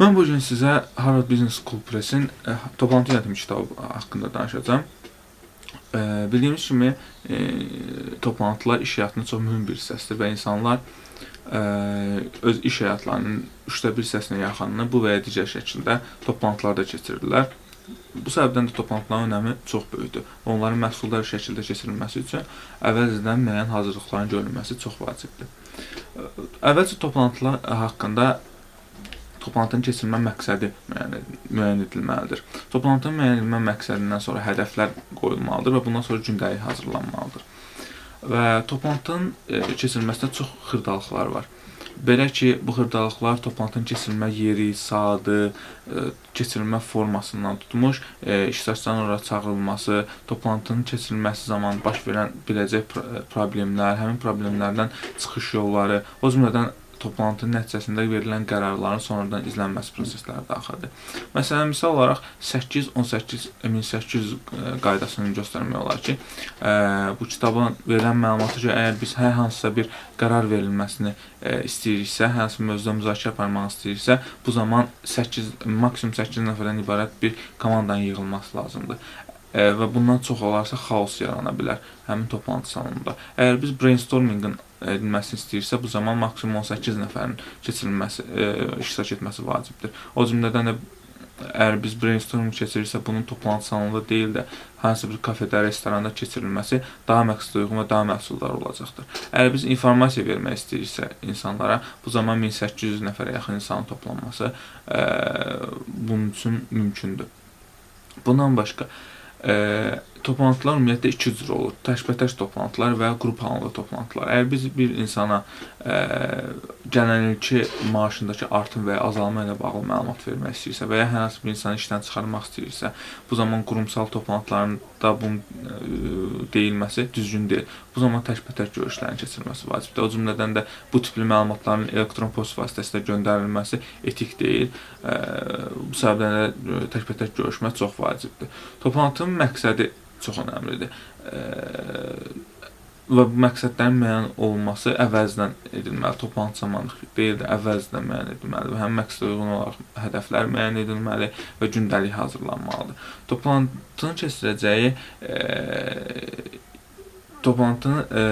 Mən bu gün sizə Harvard Business School Press-in e, toplantı yönətimi kitabı haqqında danışacağam. E, bildiyimiz kimi e, toplantılar iş həyatının çox mühüm bir hissəsidir və insanlar e, öz iş həyatlarının 3də 1 hissəsinə yaxınını bu və ya digər şəkildə toplantılarda keçirirlər. Bu səbəbdən də toplantıların önəmi çox böyükdür. Onların məhsuldar şəkildə keçirilməsi üçün əvvəlcədən müəyyən hazırlıqların görülməsi çox vacibdir. Əvvəlcə toplantılar haqqında toplantının keçirilmə məqsədi müəyyən, edilməlidir. Toplantının müəyyən edilmə məqsədindən sonra hədəflər qoyulmalıdır və bundan sonra gündəlik hazırlanmalıdır. Və toplantının e, keçirilməsində çox xırdalıqlar var. Belə ki, bu xırdalıqlar toplantının keçirilmə yeri, saatı, e, keçirilmə formasından tutmuş, e, iştirakçıların ora çağırılması, toplantının keçirilməsi zamanı baş verən biləcək problemlər, həmin problemlərdən çıxış yolları, o cümlədən toplantının nəticəsində verilən qərarların sonradan izlənməsi prosesləri daxildir. Məsələn, misal olaraq 8-18 1800 e, qaydasını göstərmək olar ki, e, bu kitabın verilən məlumata görə əgər biz hər hansısa bir qərar verilməsini e, istəyiriksə, hər hansı mövzuda müzakirə aparmaq istəyiriksə, bu zaman 8 maksimum 8 nəfərdən ibarət bir komandanın yığılması lazımdır və bundan çox olarsa xaos yarana bilər həmin toplantı salonunda. Əgər biz brainstormingin edilməsini istəyirsə, bu zaman maksimum 18 nəfərin keçirilməsi, e, iştirak etməsi vacibdir. O cümlədən də əgər biz brainstorming keçirirsə, bunun toplantı salonunda deyil də hansısa bir kafedə, restoranda keçirilməsi daha məqsədə uyğun və daha məhsuldar olacaqdır. Əgər biz informasiya vermək istəyiriksə insanlara, bu zaman 1800 nəfərə yaxın insanın toplanması ə, bunun üçün mümkündür. Bundan başqa ə, toplantılar ümumiyyətlə iki cür olur. Təkbətək toplantılar və qrup halında toplantılar. Əgər biz bir insana ə, gələnilki maaşındakı artım və ya azalma ilə bağlı məlumat vermək istəyirsə və ya hər hansı bir insanı işdən çıxarmaq istəyirsə, bu zaman qurumsal toplantılarında bunun ə, deyilməsi düzgün deyil. Bu zaman təkbətək görüşlərin keçirilməsi vacibdir. O cümlədən də bu tipli məlumatların elektron poçt vasitəsilə göndərilməsi etik deyil. Ə, bu səbəbdən də təkbətək görüşmək çox vacibdir. Toplantının məqsədi çox önəmlidir. Və bu məqsədlərin müəyyən olunması əvvəlcədən edilməli. Toplantı zamanı deyil də əvvəlcədən müəyyən edilməli və həmin məqsədə uyğun olaraq hədəflər müəyyən edilməli və gündəlik hazırlanmalıdır. Toplantının keçiriləcəyi e, toplantının e,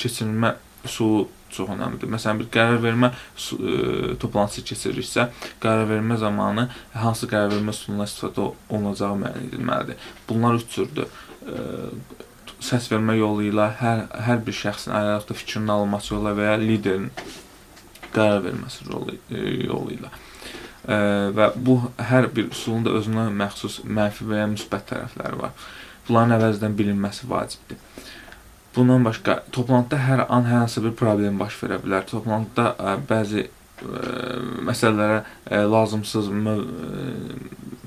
keçirilmə üsulu çox önəmlidir. Məsələn, bir qərar vermə e, toplantısı keçiririksə, qərar vermə zamanı hansı qərar vermə üsulundan istifadə olunacağı müəyyən edilməlidir. Bunlar üç cürdür. E, səs vermə yolu ilə hər hər bir şəxsin ayaqda fikrinin alınması yolu və ya liderin qərar verməsi yolu, e, yolu ilə. E, və bu hər bir üsulun da özünə məxsus mənfi və ya müsbət tərəfləri var. Bunların əvəzdən bilinməsi vacibdir. Bundan başqa toplantıda hər an hər hansı bir problem baş verə bilər. Toplantıda ə, bəzi ə, məsələlərə ə, lazımsız ə,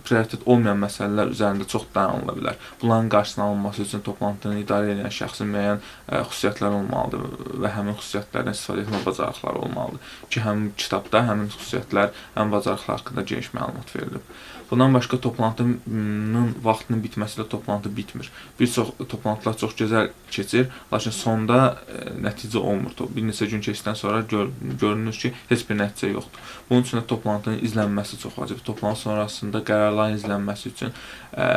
prioritet olmayan məsələlər üzərində çox dayanıla bilər. Bunların qarşısının alınması üçün toplantını idarə edən şəxsin müəyyən ə, xüsusiyyətləri olmalıdır və həmin xüsusiyyətlərdən istifadə etmə bacarıqları olmalıdır ki, həmin kitabda həmin xüsusiyyətlər, həmin bacarıqlar haqqında geniş məlumat verilib. Bundan başqa toplantının vaxtının bitməsi ilə toplantı bitmir. Bir çox toplantılar çox gözəl keçir, lakin sonda ə, e, nəticə olmur. Bir neçə gün keçdikdən sonra gör, görünür ki, heç bir nəticə yoxdur. Bunun üçün də toplantının izlənməsi çox vacibdir. Toplantı sonrasında qərarların izlənməsi üçün ə, e,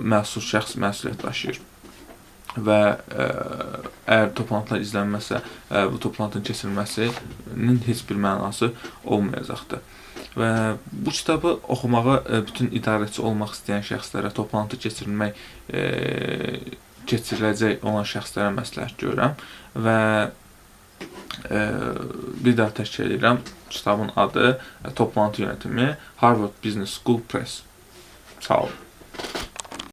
məsul şəxs məsuliyyət daşıyır və ə, e, əgər toplantılar izlənməsə, ə, bu toplantının keçirilməsinin heç bir mənası olmayacaqdır. Və bu kitabı oxumağı e, bütün idarəçi olmaq istəyən şəxslərə, toplantı keçirilmək e, keçiriləcək olan şəxslərə məsləhət görürəm və e, bir daha təkrar edirəm. Kitabın adı e, Toplantı yönətimi Harvard Business School Press. Ciao.